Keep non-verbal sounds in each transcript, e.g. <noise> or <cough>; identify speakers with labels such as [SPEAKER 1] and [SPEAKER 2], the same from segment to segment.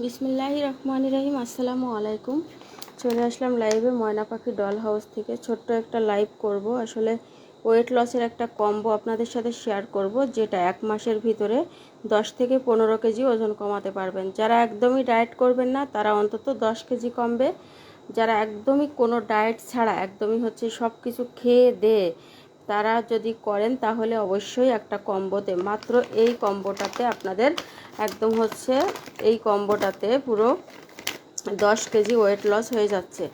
[SPEAKER 1] বিসমিল্লাহ রহমান রহিম, আসসালামু আলাইকুম। চলে আসলাম লাইভে ময়না পাখি ডল হাউস থেকে। ছোট্ট একটা লাইভ করব। আসলে ওয়েট লসের একটা কম্বো আপনাদের সাথে শেয়ার করব, যেটা এক মাসের ভিতরে দশ থেকে পনেরো কেজি ওজন কমাতে পারবেন। যারা একদমই ডায়েট করবেন না, তারা অন্তত দশ কেজি কমবে। যারা একদমই কোনো ডায়েট ছাড়া, একদমই হচ্ছে সব কিছু খেয়ে দেয়ে তারা যদি করেন, তাহলে অবশ্যই একটা কম্বোতে মাত্র এই কম্বোটাতে আপনাদের একদম হচ্ছে এই কম্বোটাতে পুরো দশ কেজি ওয়েট লস হয়ে যাচ্ছে।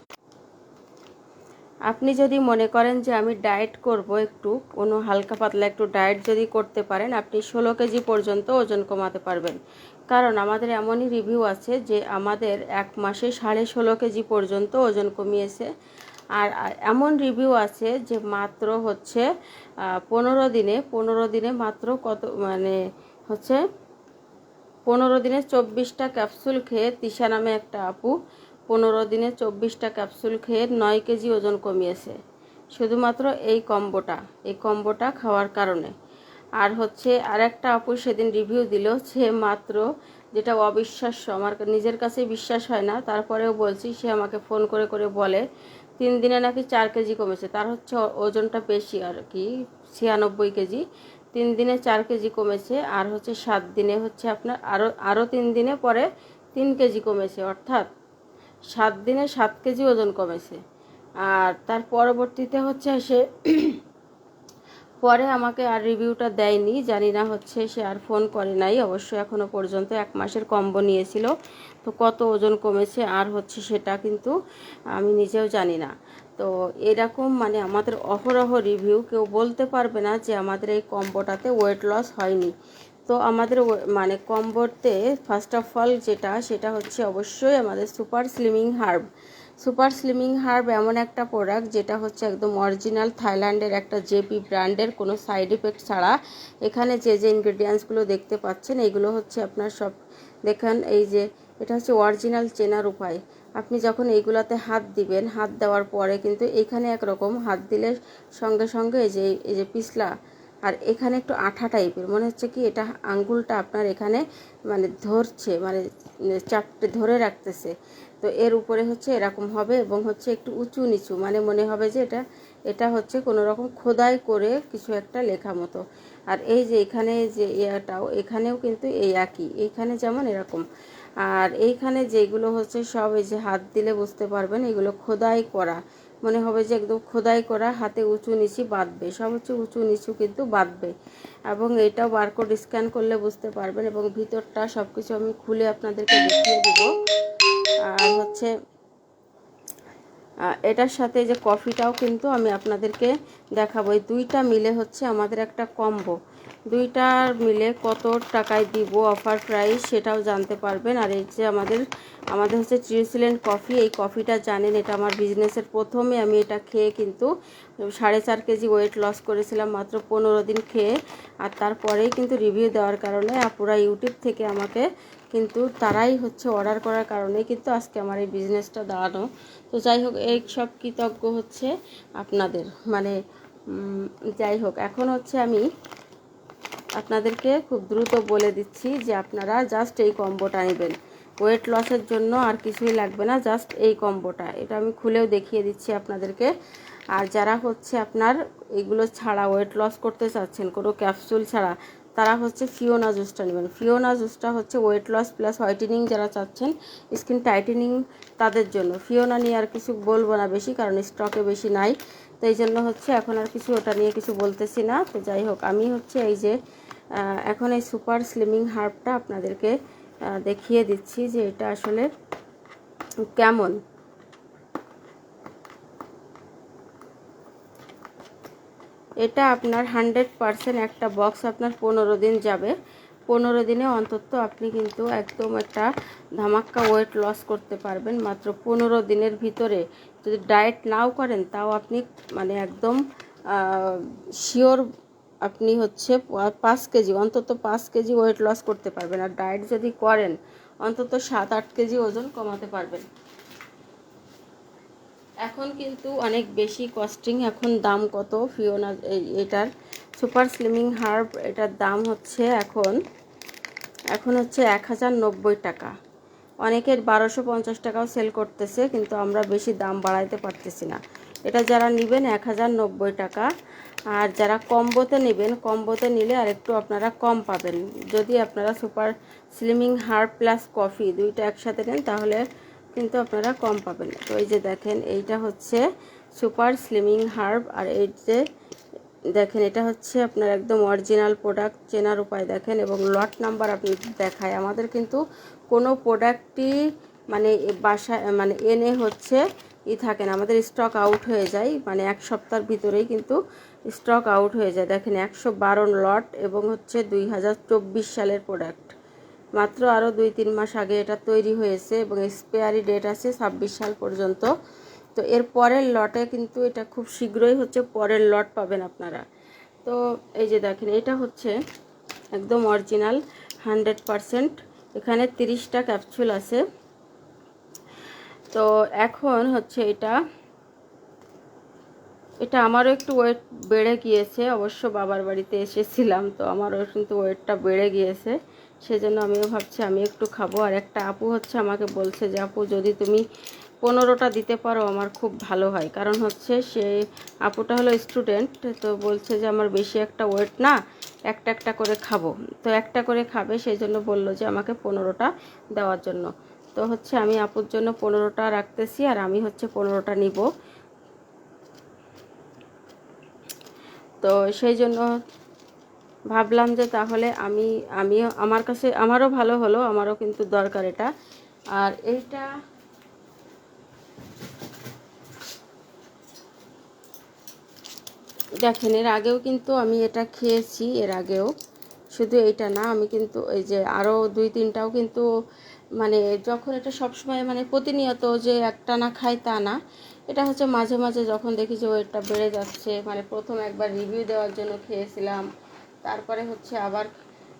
[SPEAKER 1] আপনি যদি মনে করেন যে আমি ডায়েট করব একটু, কোনো হালকা পাতলা একটু ডায়েট যদি করতে পারেন, আপনি ষোলো কেজি পর্যন্ত ওজন কমাতে পারবেন। কারণ আমাদের এমনই রিভিউ আছে যে আমাদের এক মাসে সাড়ে ষোলো কেজি পর্যন্ত ওজন কমিয়েছে। আর এমন রিভিউ আছে যে মাত্র হচ্ছে পনেরো দিনে পনেরো দিনে মাত্র কত মানে হচ্ছে পনেরো দিনে চব্বিশটা ক্যাপসুল খেয়ে তিশা নামে একটা আপু পনেরো দিনে চব্বিশটা ক্যাপসুল খেয়ে নয় কেজি ওজন কমিয়েছে। শুধুমাত্র এই কম্বোটা এই কম্বোটা খাওয়ার কারণে। আর হচ্ছে আর একটা আপু সেদিন রিভিউ দিল, সে মাত্র যেটা অবিশ্বাস্য, আমার নিজের কাছে বিশ্বাস হয় না, তারপরেও বলছি, সে আমাকে ফোন করে করে বলে, তিন দিনে নাকি চার কেজি কমেছে, তার হচ্ছে ওজনটা বেশি আর কি, ছিয়ানব্বই কেজি। তিন দিনে চার কেজি কমেছে, আর হচ্ছে সাত দিনে হচ্ছে আপনার আরও আরও তিন দিনে পরে তিন কেজি কমেছে, অর্থাৎ সাত দিনে সাত কেজি ওজন কমেছে। আর তার পরবর্তীতে হচ্ছে সে <clears throat> পরে আমাকে আর রিভিউটা দেয়নি, জানি না হচ্ছে সে আর ফোন করে নাই, অবশ্য এখনও পর্যন্ত এক মাসের কম্বো নিয়েছিল। তো কত ওজন কমেছে আর হচ্ছে সেটা কিন্তু আমি নিজেও জানি না। তো এরকম মানে আমাদের অহরহ রিভিউ কেউ বলতে পারবে না যে আমাদের এই কম্বোটাতে ওয়েট লস হয়নি। তো আমাদের মানে কম্বোতে ফার্স্ট অফ অল যেটা, সেটা হচ্ছে অবশ্যই আমাদের super slimming herb super slimming herb এমন একটা প্রোডাক্ট যেটা হচ্ছে একদম অরিজিনাল থাইল্যান্ডের একটা জেপি ব্র্যান্ডের, কোনো সাইড ইফেক্ট ছাড়া। এখানে যে যে ইনগ্রেডিয়েন্টসগুলো দেখতে পাচ্ছেন এইগুলো হচ্ছে আপনার সব দেখেন এই যে, এটা হচ্ছে অরিজিনাল চেনার উপায়। আপনি যখন এইগুলাতে হাত দিবেন, হাত দেওয়ার পরে কিন্তু এখানে একরকম হাত দিলে সঙ্গে সঙ্গে এই যে এই যে পিছলা আর এখানে একটু আঠা টাইপের, মনে হচ্ছে কি এটা আঙ্গুলটা আপনার এখানে মানে ধরছে মানে চাপটে ধরে রাখতেছে। তো এর উপরে হচ্ছে এরকম হবে এবং হচ্ছে একটু উঁচু নিচু মানে মনে হবে যে এটা এটা হচ্ছে কোনো রকম খোদাই করে কিছু একটা লেখা মতো। আর এই যে এখানে যে ইয়াটাও, এখানেও কিন্তু এই একই, এইখানে যেমন এরকম। আর এইখানে যেগুলো হচ্ছে সব এই যে হাত দিলে বুঝতে পারবেন, এগুলো খোদাই করা। মনে হবে যে একদম খোদাই করা, হাতে উঁচু নিচু বাঁধবে। সব হচ্ছে উঁচু নিচু কিন্তু বাঁধবে। এবং এটাও বারকোড স্ক্যান করলে বুঝতে পারবেন এবং ভিতরটা সব কিছু আমি খুলে আপনাদেরকে দেখিয়ে দেবো। আর হচ্ছে এটার সাথে যে কফিটাও কিন্তু আমি আপনাদেরকে দেখাবো। এই দুইটা মিলে হচ্ছে আমাদের একটা কম্বো দুইটার মিলে কত টাকায় দিব অফার প্রাইস সেটাও জানতে পারবেন। আর এই যে আমাদের আমাদের হচ্ছে ট্রিসিলেন্ট কফি এই কফিটা জানেন, এটা আমার বিজনেসের প্রথমে আমি এটা খেয়ে কিন্তু সাড়ে চার কেজি ওয়েট লস করেছিলাম মাত্র পনেরো দিন খেয়ে। আর তারপরেই কিন্তু রিভিউ দেওয়ার কারণে পুরা ইউটিউব থেকে আমাকে কিন্তু তারাই হচ্ছে অর্ডার করার কারণে কিন্তু আজকে আমার এই বিজনেসটা দাঁড়ানো। তো যাই হোক, এই সব কৃতজ্ঞ হচ্ছে আপনাদের। মানে যাই হোক, এখন হচ্ছে আমি আপনাদেরকে খুব দ্রুত বলে দিচ্ছি যে আপনারা জাস্ট এই কম্বোটা নেবেন। ওয়েট লসের জন্য আর কিছুই লাগবে না জাস্ট এই কম্বোটা এটা আমি খুলেও দেখিয়ে দিচ্ছি আপনাদেরকে। আর যারা হচ্ছে আপনার এগুলো ছাড়া ওয়েট লস করতে চাচ্ছেন, কোনো ক্যাপসুল ছাড়া, তারা হচ্ছে ফিওনা জুসটা নেবেন। ফিওনা জুসটা হচ্ছে ওয়েট লস প্লাস হোয়াইটেনিং যারা চাচ্ছেন স্কিন টাইটেনিং তাদের জন্য। ফিওনা নিয়ে আর কিছু বলব না বেশি, কারণ স্টকে বেশি নাই। তো এই জন্য হচ্ছে এখন আর কিছু ওটা নিয়ে কিছু বলতেছি না। তো যাই হোক, আমি হচ্ছে এই যে এখন এই সুপার স্লিমিং হার্বটা আপনাদেরকে দেখিয়ে দিচ্ছি যে এটা আসলে কেমন। এটা আপনার হান্ড্রেড পারসেন্ট একটা বক্স আপনার পনেরো দিন যাবে। পনেরো দিনে অন্তত আপনি কিন্তু একদম একটা ধামাক্কা ওয়েট লস করতে পারবেন। মাত্র পনেরো দিনের ভিতরে যদি ডায়েট নাও করেন, তাও আপনি মানে একদম শিওর আপনি হচ্ছে পাঁচ কেজি, অন্তত পাঁচ কেজি ওয়েট লস করতে পারবেন। আর ডায়েট যদি করেন, অন্তত সাত আট কেজি ওজন কমাতে পারবেন। এখন কিন্তু অনেক বেশি কস্টিং এখন দাম কত? ফিওনা এটার সুপার স্লিমিং হার্ব এটার দাম হচ্ছে এখন এখন হচ্ছে এক হাজার নব্বই টাকা। অনেকের বারোশো পঞ্চাশ টাকাও সেল করতেছে, কিন্তু আমরা বেশি দাম বাড়াইতে পারতেছি না। এটা যারা নেবেন, এক হাজার নব্বই টাকা। আর যারা কম্বোতে নেবেন কম্বোতে নিলে আর একটু আপনারা কম পাবেন। যদি আপনারা super slimming herb plus coffee দুইটা একসাথে নেন, তাহলে কিন্তু আপনারা কম পাবেন। তো এই যে দেখেন, এইটা হচ্ছে সুপার স্লিমিং হার্ব, আর এই যে দেখেন, এটা হচ্ছে আপনার একদম অরিজিনাল প্রোডাক্ট চেনার উপায় দেখেন, এবং লট নাম্বার আপনি দেখায়। আমাদের কিন্তু কোনো প্রোডাক্টই মানে বাসা মানে এনে হচ্ছে ই থাকে না, আমাদের স্টক আউট হয়ে যায় মানে এক সপ্তাহের ভিতরেই কিন্তু স্টক আউট হয়ে যায়। দেখেন, একশো বারো লট এবং হচ্ছে দুই হাজার চব্বিশ সালের প্রোডাক্ট মাত্র আরও দুই তিন মাস আগে এটা তৈরি হয়েছে এবং এক্সপায়ারি ডেট আছে ছাব্বিশ সাল পর্যন্ত। তো এর পরের লটে কিন্তু এটা খুব শীঘ্রই হচ্ছে পরের লট পাবেন আপনারা। তো এই যে দেখেন, এটা হচ্ছে একদম অরিজিনাল হান্ড্রেড পারসেন্ট। এখানে তিরিশটা ক্যাপসুল আছে। তো এখন হচ্ছে এটা এটা আমারও একটু ওয়েট বেড়ে গিয়েছে, অবশ্য বাবার বাড়িতে এসেছিলাম, তো আমারও কিন্তু ওয়েটটা বেড়ে গিয়েছে। সেজন্য আমিও ভাবছি আমি একটু খাব। আর একটা আপু হচ্ছে আমাকে বলছে যে, আপু, যদি তুমি পনেরোটা দিতে পারো, আমার খুব ভালো হয়। কারণ হচ্ছে সে আপুটা হলো স্টুডেন্ট তো বলছে যে, আমার বেশি একটা ওয়েট না, একটা একটা করে খাব। তো একটা করে খাবে সেই জন্য বলল যে, আমাকে পনেরোটা দেওয়ার জন্য। তো হচ্ছে আমি আপুর জন্য পনেরোটা রাখতেছি, আর আমি হচ্ছে পনেরোটা নিব। তো সেই জন্য ভাবলাম যে তাহলে আমি, আমিও, আমার কাছে, আমারও ভালো হলো, আমারও কিন্তু দরকার এটা। আর এইটা দেখেন, এর আগেও কিন্তু আমি এটা খেয়েছি, এর আগেও। শুধু এইটা না, আমি কিন্তু এই যে আরও দুই তিনটাও কিন্তু মানে যখন এটা সবসময় মানে প্রতিনিয়ত যে একটা না খাই তা না এটা হচ্ছে মাঝে মাঝে যখন দেখি যে ওয়েটটা বেড়ে যাচ্ছে মানে প্রথম একবার রিভিউ দেওয়ার জন্য খেয়েছিলাম, তারপরে হচ্ছে আবার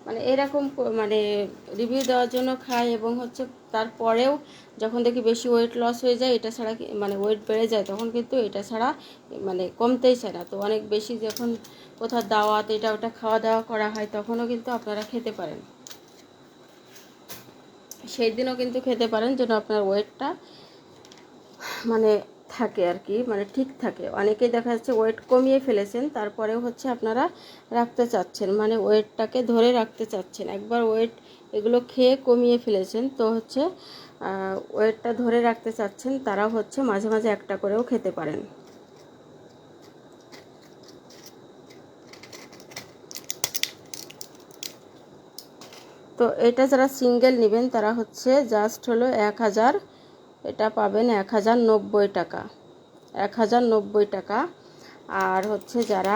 [SPEAKER 1] মানে এরকম মানে রিভিউ দেওয়ার জন্য খাই এবং হচ্ছে তারপরেও যখন দেখি বেশি ওয়েট লস হয়ে যায়, এটা ছাড়া মানে ওয়েট বেড়ে যায়, তখন কিন্তু এটা ছাড়া মানে কমতেই চায় না। তো অনেক বেশি যখন কোথাও দাওয়াত এটা ওটা খাওয়া দাওয়া করা হয়, তখনও কিন্তু আপনারা খেতে পারেন। সেই দিনও কিন্তু খেতে পারেন যেন আপনার ওয়েটটা মানে থাকে আর কি মানে ঠিক থাকে। অনেকেই দেখা যাচ্ছে ওয়েট কমিয়ে ফেলেছেন, তারপরেও হচ্ছে আপনারা রাখতে চাচ্ছেন মানে ওয়েটটাকে ধরে রাখতে চাচ্ছেন। একবার ওয়েট এগুলো খেয়ে কমিয়ে ফেলেছেন, তো হচ্ছে ওয়েটটা ধরে রাখতে চাচ্ছেন তারাও হচ্ছে মাঝে মাঝে একটা করেও খেতে পারেন। তো এটা যারা সিঙ্গেল নেবেন, তারা হচ্ছে জাস্ট হলো এক হাজার এটা পাবেন এক হাজার নব্বই টাকা। এক হাজার নব্বই টাকা। আর হচ্ছে যারা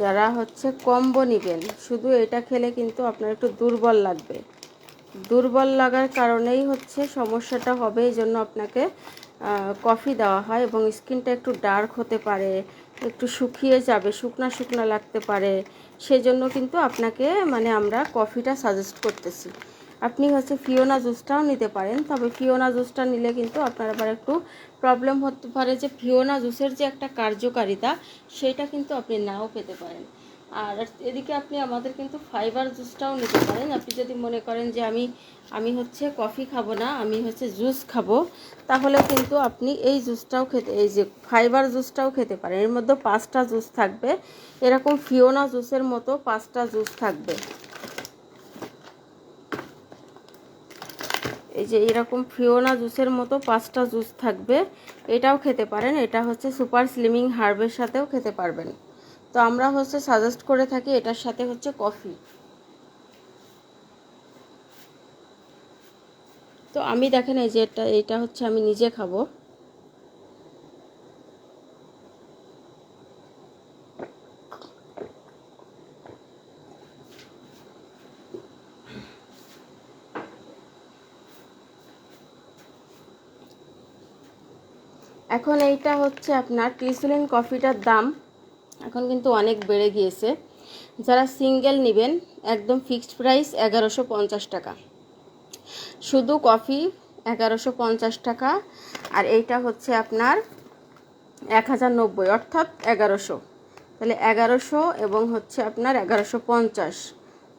[SPEAKER 1] যারা হচ্ছে কম্বো নেবেন, শুধু এটা খেলে কিন্তু আপনার একটু দুর্বল লাগবে। দুর্বল লাগার কারণেই হচ্ছে সমস্যাটা হবে এই জন্য আপনাকে কফি দেওয়া হয় এবং স্কিনটা একটু ডার্ক হতে পারে, একটু শুকিয়ে যাবে, শুকনা শুকনা লাগতে পারে। সেই জন্য কিন্তু আপনাকে মানে আমরা কফিটা সাজেস্ট করতেছি। আপনি হচ্ছে ফিওনা জুসটাও নিতে পারেন, তবে ফিওনা জুসটা নিলে কিন্তু আপনার আবার একটু প্রবলেম হতে পারে যে ফিওনা জুসের যে একটা কার্যকারিতা, সেটা কিন্তু আপনি নাও পেতে পারেন। আর এদিকে আপনি আমাদের কিন্তু ফাইবার জুসটাও নিতে পারেন। আপনি যদি মনে করেন যে আমি আমি হচ্ছে কফি খাব না, আমি হচ্ছে জুস খাব তাহলে কিন্তু আপনি এই জুসটাও খেতে, এই যে ফাইবার জুসটাও খেতে পারেন। এর মধ্যে পাঁচটা জুস থাকবে। এরকম ফিওনা জুসের মতো পাঁচটা জুস থাকবে। এই যে এরকম ফিওনা জুসের মতো পাঁচটা জুস থাকবে। এটাও খেতে পারেন। এটা হচ্ছে সুপার স্লিমিং হার্বের সাথেও খেতে পারবেন। তো আমরা হচ্ছে সাজেস্ট করে থাকি এটার সাথে হচ্ছে কফি তো আমি দেখেন এই যে এটা এটা হচ্ছে আমি নিজে খাব। এখন এইটা হচ্ছে আপনার টিসুলিন কফিটার দাম। এখন কিন্তু অনেক বেড়ে গিয়েছে। যারা সিঙ্গেল নেবেন, একদম ফিক্সড প্রাইস এগারোশো পঞ্চাশ টাকা। শুধু কফি এগারোশো পঞ্চাশ টাকা, আর এইটা হচ্ছে আপনার এক হাজার নব্বই, অর্থাৎ এগারোশো। তাহলে এগারোশো এবং হচ্ছে আপনার এগারোশো পঞ্চাশ।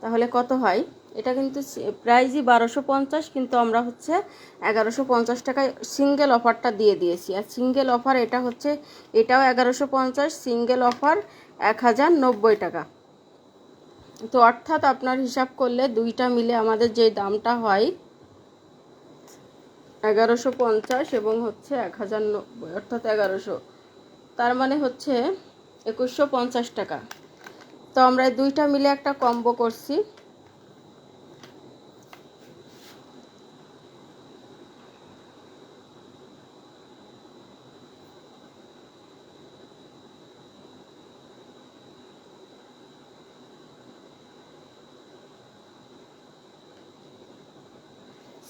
[SPEAKER 1] তাহলে কত হয়? এটা কিন্তু প্রাইজই বারোশো পঞ্চাশ, কিন্তু আমরা হচ্ছে এগারোশো পঞ্চাশ টাকায় সিঙ্গেল অফারটা দিয়ে দিয়েছি। আর সিঙ্গেল অফার এটা হচ্ছে, এটাও এগারোশো পঞ্চাশ, সিঙ্গেল অফার এক হাজার নব্বই টাকা। তো অর্থাৎ আপনার হিসাব করলে দুইটা মিলে আমাদের যে দামটা হয় এগারোশো পঞ্চাশ এবং হচ্ছে এক হাজার নব্বই, অর্থাৎ এগারোশো। তার মানে হচ্ছে একুশশো পঞ্চাশ টাকা। তো আমরা দুইটা মিলে একটা কম্বো করছি।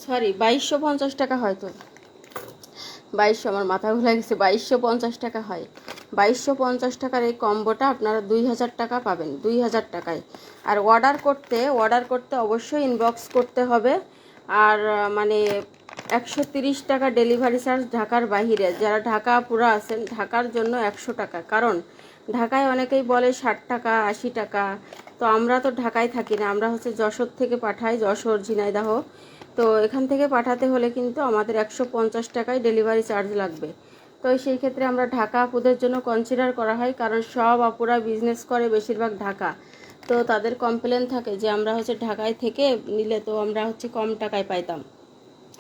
[SPEAKER 1] সরি বাইশশো পঞ্চাশ টাকা হয়তো বাইশশো, আমার মাথা ঘুরে গেছে, বাইশশো পঞ্চাশ টাকা হয়। বাইশশো পঞ্চাশ টাকার এই কম্বোটা আপনারা দুই হাজার টাকা পাবেন, দুই হাজার টাকায়। আর অর্ডার করতে অর্ডার করতে অবশ্যই ইনবক্স করতে হবে। আর মানে একশো তিরিশ টাকা ডেলিভারি চার্জ ঢাকার বাহিরে। যারা ঢাকা পুরা আছেন, ঢাকার জন্য একশো টাকা। কারণ ঢাকায় অনেকেই বলে ষাট টাকা, আশি টাকা। তো আমরা তো ঢাকায় থাকি না, আমরা হচ্ছে যশোর থেকে পাঠাই, যশোর, ঝিনাইদহ। তো এখান থেকে পাঠাতে হলে কিন্তু আমাদের একশো পঞ্চাশ টাকায় ডেলিভারি চার্জ লাগবে। তো সেই ক্ষেত্রে আমরা ঢাকা আপুদের জন্য কনসিডার করা হয়, কারণ সব আপুরা বিজনেস করে বেশিরভাগ ঢাকা। তো তাদের কমপ্লেন থাকে যে, আমরা হচ্ছে ঢাকায় থেকে নিলে তো আমরা হচ্ছে কম টাকায় পাইতাম।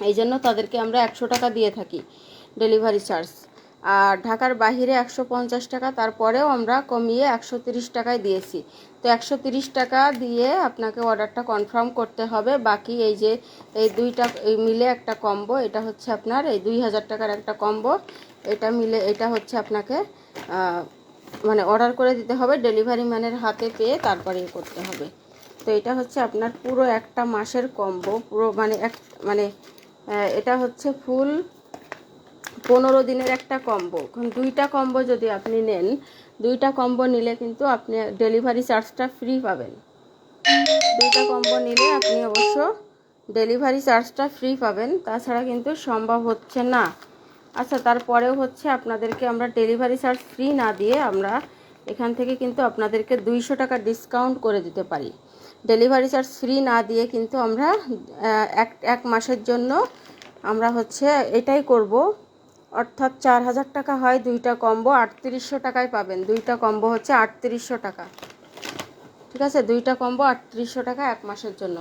[SPEAKER 1] এই জন্য তাদেরকে আমরা একশো টাকা দিয়ে থাকি ডেলিভারি চার্জ আর ঢাকার বাহিরে একশো পঞ্চাশ টাকা, তারপরেও আমরা কমিয়ে একশো তিরিশ টাকায় দিয়েছি। তো একশো তিরিশ টাকা দিয়ে আপনাকে অর্ডারটা কনফার্ম করতে হবে। বাকি এই যে, এই দুইটা, এই মিলে একটা কম্বো, এটা হচ্ছে আপনার এই দুই হাজার টাকার একটা কম্বো। এটা মিলে, এটা হচ্ছে আপনাকে মানে অর্ডার করে দিতে হবে, ডেলিভারি ম্যানের হাতে পেয়ে তারপরে করতে হবে। তো এটা হচ্ছে আপনার পুরো একটা মাসের কম্বো, পুরো মানে এক মানে এটা হচ্ছে ফুল পনেরো দিনের একটা কম্বো দুইটা কম্বো যদি আপনি নেন, দুইটা কম্বো নিলে কিন্তু আপনি ডেলিভারি চার্জটা ফ্রি পাবেন। দুইটা কম্বো নিলে আপনি অবশ্য ডেলিভারি চার্জটা ফ্রি পাবেন, তাছাড়া কিন্তু সম্ভব হচ্ছে না। আচ্ছা তারপরেও হচ্ছে আপনাদেরকে আমরা ডেলিভারি চার্জ ফ্রি না দিয়ে আমরা এখান থেকে কিন্তু আপনাদেরকে দুইশো টাকা ডিসকাউন্ট করে দিতে পারি। ডেলিভারি চার্জ ফ্রি না দিয়ে কিন্তু আমরা এক এক মাসের জন্য আমরা হচ্ছে এটাই করব অর্থাৎ চার হাজার টাকা হয়, দুইটা কম্বো আটত্রিশশো টাকায় পাবেন। দুইটা কম্বো হচ্ছে আটত্রিশশো টাকা। ঠিক আছে? দুইটা কম্বো আটত্রিশশো টাকা এক মাসের জন্য।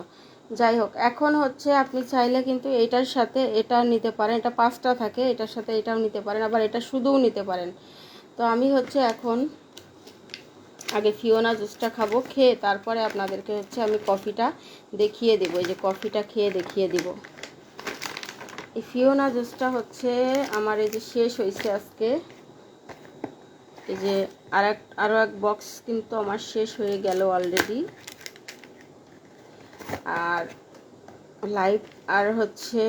[SPEAKER 1] যাই হোক, এখন হচ্ছে আপনি চাইলে কিন্তু এটার সাথে এটা নিতে পারেন। এটা পাঁচটা থাকে, এটার সাথে এটাও নিতে পারেন, আবার এটা শুধুও নিতে পারেন। তো আমি হচ্ছে এখন আগে ফিওনা জুসটা খাব, খেয়ে তারপরে আপনাদেরকে হচ্ছে আমি কফিটা দেখিয়ে দেবো। এই যে কফিটা খেয়ে দেখিয়ে দিব। এই ফিওনা জুসটা হচ্ছে আমার এই যে শেষ হয়েছে আজকে। এই যে আর এক আরও এক বক্স কিন্তু আমার শেষ হয়ে গেল অলরেডি আর লাইভ আর হচ্ছে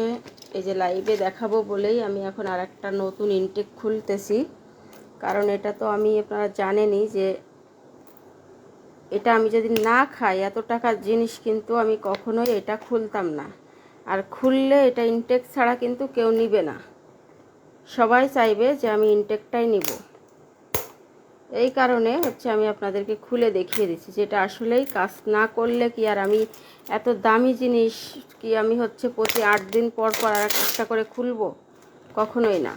[SPEAKER 1] এই যে লাইভে দেখাবো বলেই আমি এখন আর একটা নতুন ইনটেক খুলতেছি। কারণ এটা তো আমি আপনারা জানেনই যে এটা আমি যদি না খাই, এত টাকার জিনিস কিন্তু আমি কখনোই এটা খুলতাম না। আর খুললে এটা ইনটেক ছাড়া কিন্তু কেউ নিবে না। সবাই চাইবে যে আমি ইনটেকটাই নিব। এই কারণে হচ্ছে আমি আপনাদেরকে খুলে দেখিয়ে দিচ্ছি যেটা আসলেই কাজ না করলে কি আর আমি এত দামি জিনিস কি আমি হচ্ছে প্রতি আট দিন পর পর আর একটা করে খুলব? কখনোই না।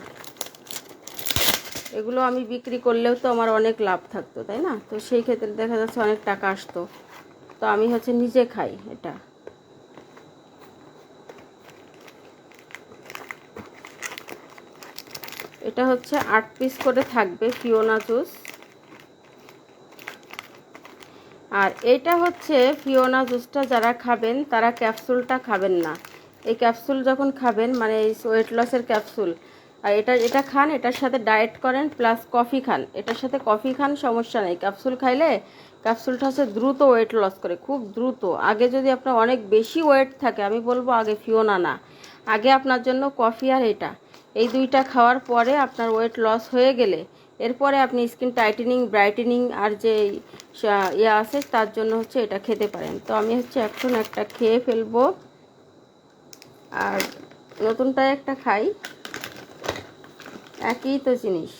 [SPEAKER 1] এগুলো আমি বিক্রি করলেও তো আমার অনেক লাভ থাকতো, তাই না? তো সেই ক্ষেত্রে দেখা যাচ্ছে অনেক টাকা আসতো। তো আমি হচ্ছে নিজে খাই এটা। এটা হচ্ছে আট পিস করে থাকবে ফিওনা জুস আর এটা হচ্ছে ফিওনা জুসটা যারা খাবেন, তারা ক্যাপসুলটা খাবেন না। এই ক্যাপসুল যখন খাবেন মানে এই ওয়েট লসের ক্যাপসুল আর এটা এটা খান, এটার সাথে ডায়েট করেন প্লাস কফি খান। এটার সাথে কফি খান, সমস্যা নেই। ক্যাপসুল খাইলে ক্যাপসুলটা হচ্ছে দ্রুত ওয়েট লস করে, খুব দ্রুত। আগে যদি আপনার অনেক বেশি ওয়েট থাকে, আমি বলব আগে ফিওনা না। আগে আপনার জন্য কফি আর এটা। এই দুইটা খাওয়ার পরে আপনার ওয়েট লস হয়ে গেলে, এরপরে আপনি স্কিন টাইটেনিং ব্রাইটেনিং আর যে ইয়ে আছে তার জন্য হচ্ছে এটা খেতে পারেন। তো আমি হচ্ছে এখন একটা খেয়ে ফেলব। আর নতুনটাই একটা খাই। একই তো জিনিস।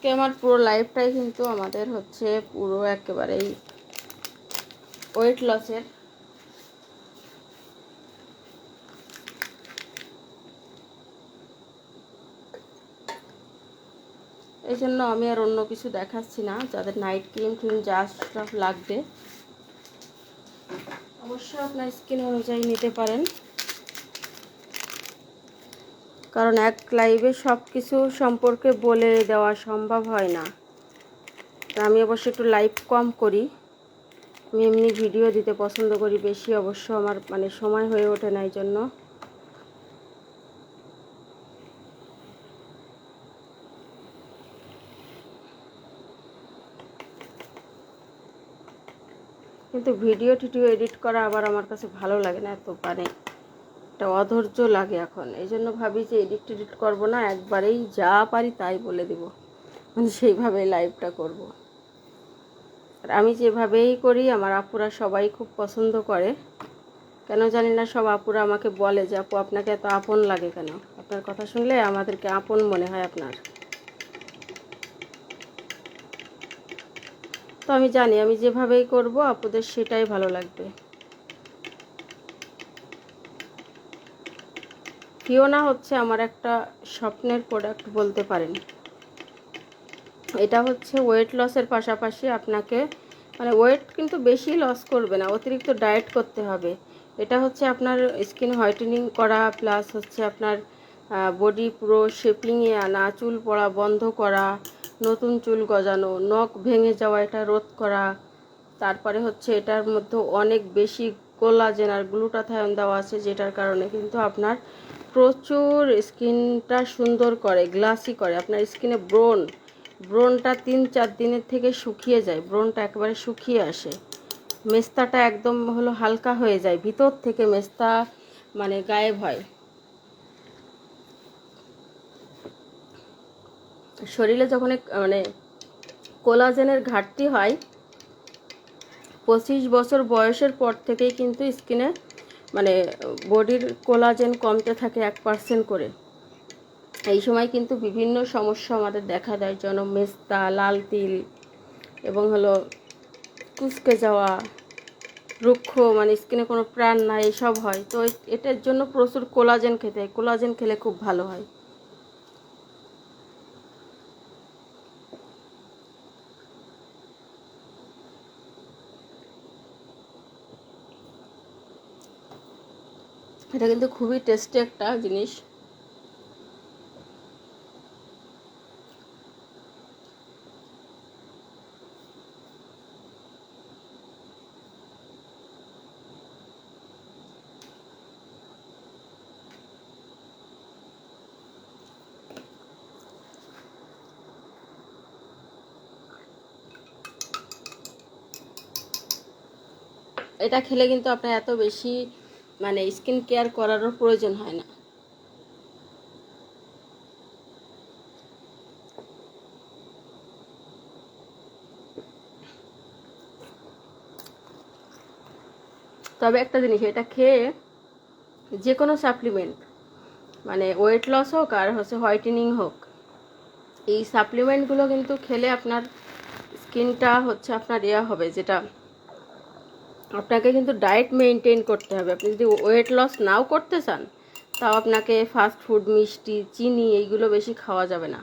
[SPEAKER 1] আজকে আমার পুরো লাইফটাই কিন্তু আমাদের হচ্ছে পুরো একেবারেই ওয়েট লসের এই জন্য আমি আর অন্য কিছু দেখাচ্ছি না, যাদের নাইট ক্রিম ক্রিম যা লাগবে। অবশ্যই আপনার স্কিন অনুযায়ী নিতে পারেন। কারণ এক লাইভে সব কিছু সম্পর্কে বলে দেওয়া সম্ভব হয় না। আমি অবশ্য একটু লাইভ কম করি। আমি এমনি ভিডিও দিতে পছন্দ করি বেশি, অবশ্য আমার মানে সময় হয়ে ওঠে না এই জন্য কিন্তু ভিডিও টিডিও এডিট করা আবার আমার কাছে ভালো লাগে না এত মানে একটা অধৈর্য লাগে এখন। এই জন্য ভাবি যে এডিট টেডিট করব না, একবারেই যা পারি তাই বলে দেব। মানে সেইভাবেই লাইভটা করব। আর আমি যেভাবেই করি, আমার আপুরা সবাই খুব পছন্দ করে। কেন জানি না সব আপুরা আমাকে বলে যে, আপু, আপনাকে এত আপন লাগে কেন? আপনার কথা শুনলে আমাদেরকে আপন মনে হয় আপনার। তো আমি জানি, আমি যেভাবেই করব, আপুদের সেটাই ভালো লাগবে। ফিওনা হচ্ছে আমার একটা স্বপ্নের প্রোডাক্ট বলতে পারেন। এটা হচ্ছে ওয়েট লসের পাশাপাশি আপনাকে মানে ওয়েট কিন্তু বেশি লস করবে না, অতিরিক্ত ডায়েট করতে হবে। এটা হচ্ছে আপনার স্কিন হোয়াইটেনিং করা প্লাস হচ্ছে আপনার বডি পুরো শেপিংয়ে আনা, চুল পড়া বন্ধ করা, নতুন চুল গজানো, নখ ভেঙে যাওয়া, এটা রোধ করা। তারপরে হচ্ছে এটার মধ্যে অনেক বেশি কোলাজেন আর গ্লুটাথায়ন দেওয়া আছে, যেটার কারণে কিন্তু আপনার প্রচুর স্কিনটা সুন্দর করে, গ্লাসি করে। আপনার স্কিনে ব্রোন ব্রোনটা তিন চার দিনের থেকে শুকিয়ে যায় ব্রোনটা একেবারে শুকিয়ে আসে। মেস্তাটা একদম হলো হালকা হয়ে যায়, ভিতর থেকে মেস্তা মানে গায়েব হয়। শরীরে যখন মানে কোলাজেনের ঘাটতি হয়, পঁচিশ বছর বয়সের পর থেকেই কিন্তু স্কিনে মানে বডির কোলাজেন কমতে থাকে এক পার্সেন্ট করে। এই সময় কিন্তু বিভিন্ন সমস্যা আমাদের দেখা দেয় যেন মেস্তা লাল তিল এবং হলো কুচকে যাওয়া, রুক্ষ মানে স্কিনে কোনো প্রাণ নাই, এসব হয়। তো এটার জন্য প্রচুর কোলাজেন খেতে হয়। কোলাজেন খেলে খুব ভালো হয়। এটা কিন্তু খুবই টেস্টি একটা জিনিস। এটা খেলে কিন্তু আপনার এত বেশি মানে স্কিন কেয়ার করারও প্রয়োজন হয় না। তবে একটা জিনিস, এটা খেয়ে যে কোনো সাপ্লিমেন্ট মানে ওয়েট লস হোক আর হচ্ছে হোয়াইটেনিং হোক, এই সাপ্লিমেন্টগুলো কিন্তু খেলে আপনার স্কিনটা হচ্ছে আপনার ইয়া হবে, যেটা আপনাকে কিন্তু ডায়েট মেনটেন করতে হবে। আপনি যদি ওয়েট লস নাও করতে চান, তাও আপনাকে ফাস্ট ফুড মিষ্টি, চিনি এইগুলো বেশি খাওয়া যাবে না।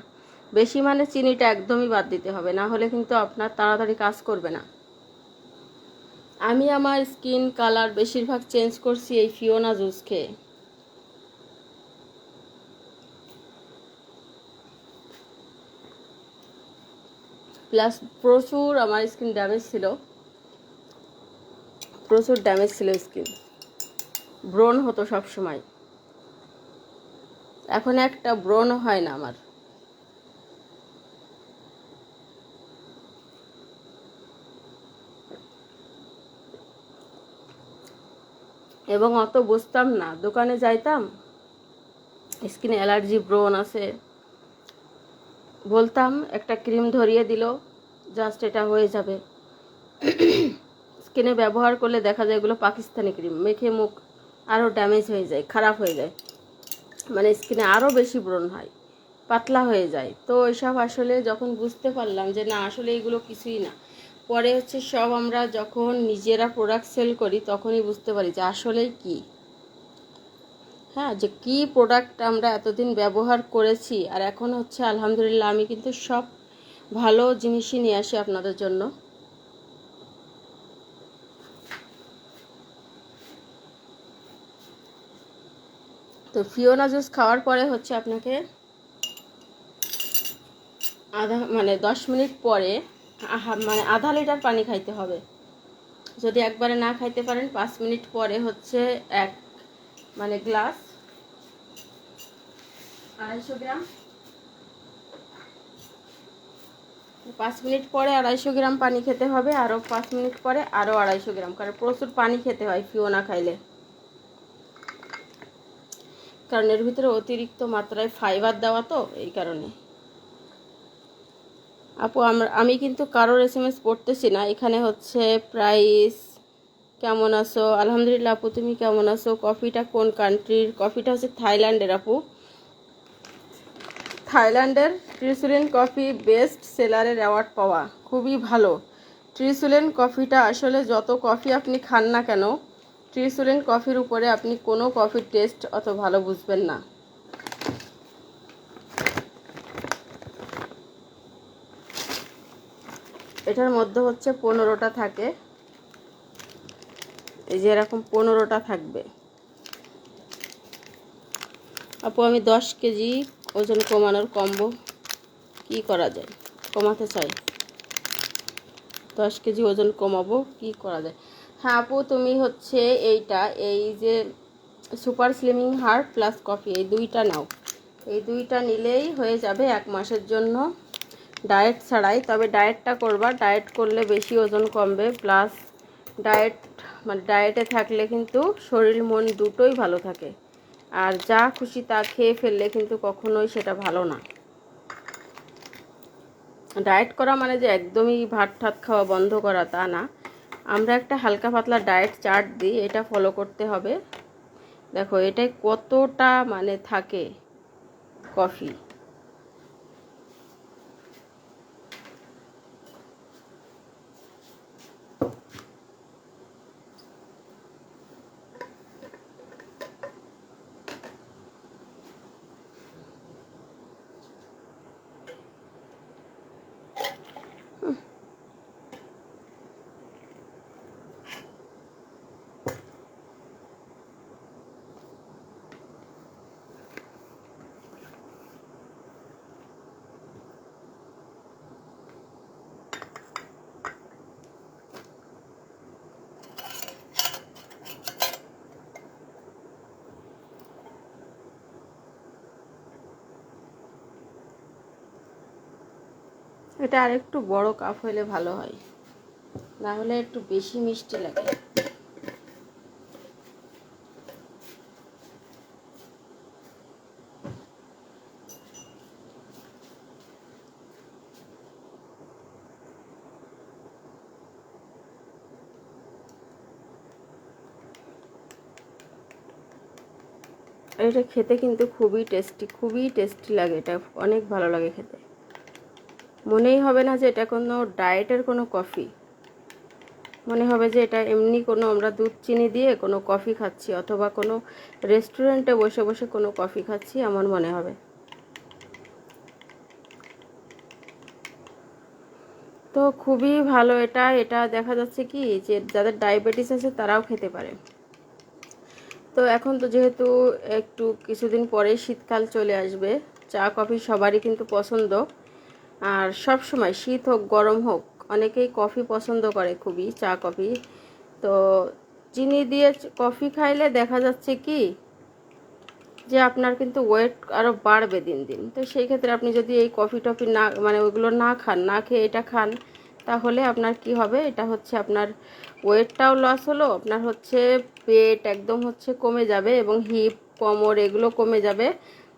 [SPEAKER 1] বেশি মানে চিনিটা একদমই বাদ দিতে হবে, না হলে কিন্তু আপনার তাড়াতাড়ি কাজ করবে না। আমি আমার স্কিন কালার বেশিরভাগ চেঞ্জ করছি এই ফিওনা জুস খেয়ে। প্লাস প্রচুর আমার স্কিন ড্যামেজ ছিল। প্রচুর ড্যামেজ ছিল স্কিন ব্রণ হতো সব সময় এখন একটা ব্রণ হয় না আমার। এবং অত বুঝতাম না। দোকানে যাইতাম স্কিনে অ্যালার্জি ব্রণ আছে। বলতাম, একটা ক্রিম ধরিয়ে দিল জাস্ট এটা হয়ে যাবে। স্কিনে ব্যবহার করলে দেখা যায় এগুলো পাকিস্তানি ক্রিম মেখে মুখ আরও ড্যামেজ হয়ে যায়, খারাপ হয়ে যায়। মানে স্কিনে আরও বেশি ব্রণ হয়, পাতলা হয়ে যায়। তো এসব আসলে যখন বুঝতে পারলাম যে না, আসলে এগুলো কিছুই না, পরে হচ্ছে সব আমরা যখন নিজেরা প্রোডাক্ট সেল করি, তখনই বুঝতে পারি যে আসলেই কী। হ্যাঁ যে কি প্রোডাক্ট আমরা এতদিন ব্যবহার করেছি, আর এখন হচ্ছে আলহামদুলিল্লাহ আমি কিন্তু সব ভালো জিনিসই নিয়ে আসি আপনাদের জন্য। তো ফিওনা জুস খাওয়ার পরে হচ্ছে আপনাকে আধা মানে দশ মিনিট পরে মানে আধা লিটার পানি খাইতে হবে। যদি একবারে না খাইতে পারেন, পাঁচ মিনিট পরে হচ্ছে এক মানে গ্লাস আড়াইশো গ্রাম। পাঁচ মিনিট পরে আড়াইশো গ্রাম পানি খেতে হবে আরও পাঁচ মিনিট পরে আরও আড়াইশো গ্রাম, কারণ প্রচুর পানি খেতে হয় ফিও না খাইলে। কারণ এর ভিতরে অতিরিক্ত মাত্রায় ফাইবার দেওয়া তো এই কারণে। আপু আমি কিন্তু কারোর এস এম এস পড়তেছি না। এখানে হচ্ছে প্রাইস কেমন আছো? আলহামদুলিল্লাহ আপু, তুমি কেমন আছো? কফিটা কোন কান্ট্রির কফিটা হচ্ছে থাইল্যান্ডের, আপু। থাইল্যান্ডের ট্রিসুলিন কফি বেস্ট সেলারের অ্যাওয়ার্ড পাওয়া। খুবই ভালো। ট্রিসুলিন কফিটা আসলে যত কফি আপনি খান না কেন ট্রিসুলিন কফির উপরে আপনি কোনো কফির টেস্ট অত ভালো বুঝবেন না। এটার মধ্যে হচ্ছে পনেরোটা থাকে। এই যে এরকম পনেরোটা থাকবে। আপু, আমি দশ কেজি ওজন কমানোর কম্বো কি করা যায়? কমাতে চাই। দশ কেজি ওজন কমাবো, কি করা যায়? হ্যাঁ আপু, তুমি হচ্ছে এইটা, এই যে super slimming herb plus coffee, এই দুইটা নাও। এই দুইটা নিলেই হয়ে যাবে এক মাসের জন্য ডায়েট ছাড়াই। তবে ডায়েটটা করবা, ডায়েট করলে বেশি ওজন কমবে, প্লাস ডায়েট মানে ডায়েটে থাকলে কিন্তু শরীর, মন দুটোই ভালো থাকে। আর যা খুশি তা খেয়ে ফেললে কিন্তু কখনোই সেটা ভালো না। ডায়েট করা মানে যে একদমই ভাত ঠাত খাওয়া বন্ধ করা তা না। আমরা একটা হালকা পাতলা ডায়েট চার্ট দিই, এটা ফলো করতে হবে। দেখো এটাই কতটা মানে থাকে কফি এটা আর একটু বড় কাপ হলে ভালো হয়। না হলে একটু বেশি মিষ্টি লাগে। এটা খেতে কিন্তু খুবই টেস্টি খুবই টেস্টি লাগে এটা। অনেক ভালো লাগে খেতে। মনেই হবে না যে এটা কোনো ডায়েটের কোনো কফি। মনে হবে যে এটা এমনি কোনো আমরা দুধ চিনি দিয়ে কোনো কফি খাচ্ছি অথবা কোনো রেস্টুরেন্টে বসে বসে কোনো কফি খাচ্ছি এমন মনে হবে। তো খুবই ভালো এটা এটা দেখা যাচ্ছে কি যে যাদের ডায়াবেটিস আছে তারাও খেতে পারে। তো এখন তো যেহেতু একটু কিছুদিন পরে শীতকাল চলে আসবে, চা, কফি সবারই কিন্তু পছন্দ। আর সব সময় শীত হোক, গরম হোক, অনেকেই কফি পছন্দ করে খুবই, চা কফি। তো চিনি দিয়ে কফি খাইলে দেখা যাচ্ছে কি, যে আপনার কিন্তু ওয়েট আরও বাড়বে দিন দিন। তো সেই ক্ষেত্রে আপনি যদি এই কফি টফি না মানে ওইগুলো না খান, না খেয়ে এটা খান, তাহলে আপনার কি হবে? এটা হচ্ছে আপনার ওয়েটটাও লস হলো, আপনার হচ্ছে পেট একদম হচ্ছে কমে যাবে এবং হিপ কোমর এগুলো কমে যাবে।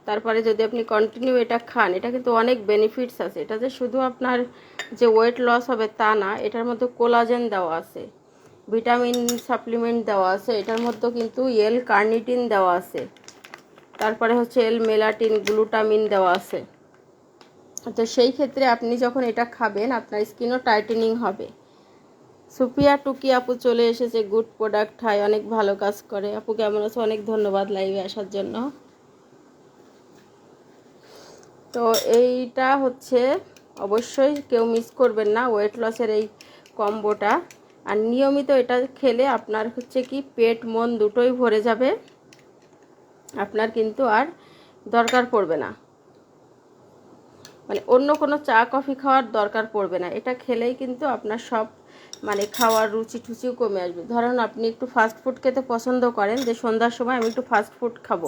[SPEAKER 1] তারপরে যদি আপনি কন্টিনিউ এটা খান, এটা কিন্তু অনেক বেনিফিটস আছে। এটা যে শুধু আপনার যে ওয়েট লস হবে তা না, এটার মধ্যে কোলাজেন দেওয়া আছে ভিটামিন সাপ্লিমেন্ট দেওয়া আছে, এটার মধ্যে কিন্তু এল কার্নিটিন দেওয়া আছে। তারপরে হচ্ছে এল মেলাটিন গ্লুটামিন দেওয়া আছে। তো সেই ক্ষেত্রে আপনি যখন এটা খাবেন, আপনার স্কিনও টাইটেনিং হবে। সুপিয়া টুকি আপু চলে এসেছে গুড প্রোডাক্ট হয় অনেক ভালো কাজ করে। আপু কেমন আছে? অনেক ধন্যবাদ লাইভে আসার জন্য। তো এইটা হচ্ছে, অবশ্যই কেউ মিস করবেন না ওয়েট লসের এই কম্বোটা আর নিয়মিত এটা খেলে আপনার হচ্ছে কি, পেট, মন দুটোই ভরে যাবে। আপনার কিন্তু আর দরকার পড়বে না। মানে অন্য কোনো চা, কফি খাওয়ার দরকার পড়বে না। এটা খেলেই কিন্তু আপনার সব মানে খাওয়ার রুচি টুচিও কমে আসবে। ধরুন আপনি একটু ফাস্ট ফুড খেতে পছন্দ করেন যে সন্ধ্যার সময় আমি একটু ফাস্ট ফুড খাব।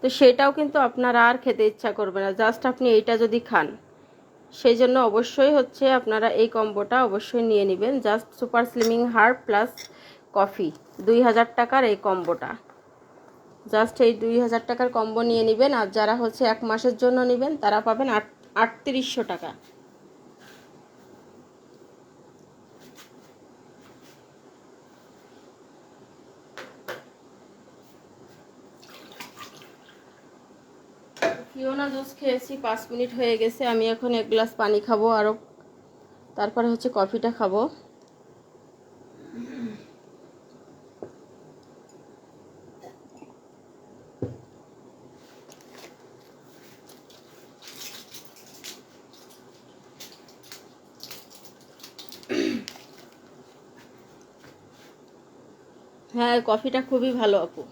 [SPEAKER 1] তো সেটাও কিন্তু আপনার আর খেতে ইচ্ছা করবে না। জাস্ট আপনি এইটা যদি খান, সেই জন্য অবশ্যই হচ্ছে আপনারা এই কম্বোটা অবশ্যই নিয়ে নেবেন। Just super slimming herb plus coffee দুই হাজার টাকার এই কম্বোটা। জাস্ট এই দুই হাজার টাকার কম্বো নিয়ে নেবেন। আর যারা হচ্ছে এক মাসের জন্য নেবেন, তারা পাবেন আট আটত্রিশশো টাকা। ফিওনা জুস খেয়েছি, পাঁচ মিনিট হয়ে গেছে, আমি এখন এক গ্লাস পানি খাব আরও তারপরে হচ্ছে কফিটা খাব। হ্যাঁ কফিটা খুবই ভালো আপু।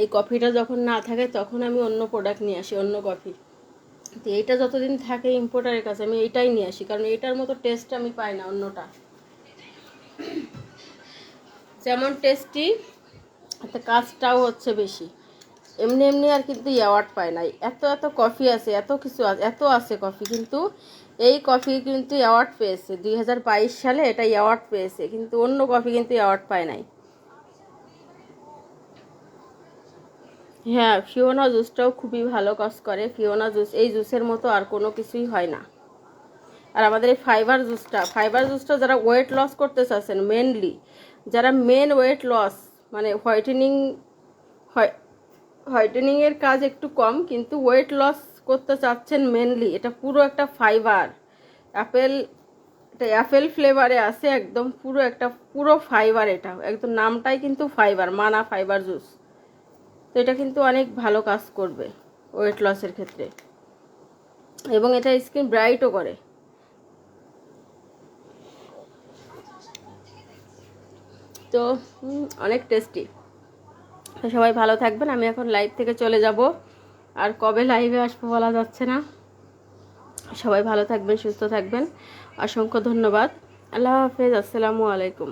[SPEAKER 1] এই কফিটা যখন না থাকে, তখন আমি অন্য প্রোডাক্ট নিয়ে আসি, অন্য কফি। তো এইটা যতদিন থাকে ইম্পোর্টারের কাছে, আমি এইটাই নিয়ে আসি, কারণ এটার মতো টেস্ট আমি পাই না অন্যটা। যেমন টেস্টি কাজটাও হচ্ছে বেশি। এমনি এমনি আর কিন্তু অ্যাওয়ার্ড পায় নাই। এত এত কফি আছে, এত কিছু আছে এত আছে কফি কিন্তু এই কফি কিন্তু অ্যাওয়ার্ড পেয়েছে। দুই হাজার বাইশ সালে এটা অ্যাওয়ার্ড পেয়েছে, কিন্তু অন্য কফি কিন্তু অ্যাওয়ার্ড পায় নাই। হ্যাঁ ফিওনা জুসটাও খুবই ভালো কাজ করে। ফিওনা জুস এই জুসের মতো আর কোনো কিছুই হয় না। আর আমাদের এই ফাইবার জুসটা ফাইবার জুসটা যারা ওয়েট লস করতে চাচ্ছেন মেনলি যারা মেন ওয়েট লস মানে হোয়াইটেনিং হোয়াইটেনিংয়ের কাজ একটু কম, কিন্তু ওয়েট লস করতে চাচ্ছেন মেনলি এটা পুরো একটা ফাইবার অ্যাপেল এটা অ্যাপেল ফ্লেভারে আছে, একদম পুরো একটা, পুরো ফাইবার এটা। একদম নামটাই কিন্তু ফাইবার মানা ফাইবার জুস তো এটা কিন্তু অনেক ভালো কাজ করবে ওয়েট লসের ক্ষেত্রে। এবং এটা স্কিন ব্রাইটও করে। তো অনেক টেস্টি তো সবাই ভালো থাকবেন, আমি এখন লাইভ থেকে চলে যাব। আর কবে লাইভে আসব বলা যাচ্ছে না। সবাই ভালো থাকবেন, সুস্থ থাকবেন। অসংখ্য ধন্যবাদ। আল্লাহ হাফেজ, আসসালামু আলাইকুম।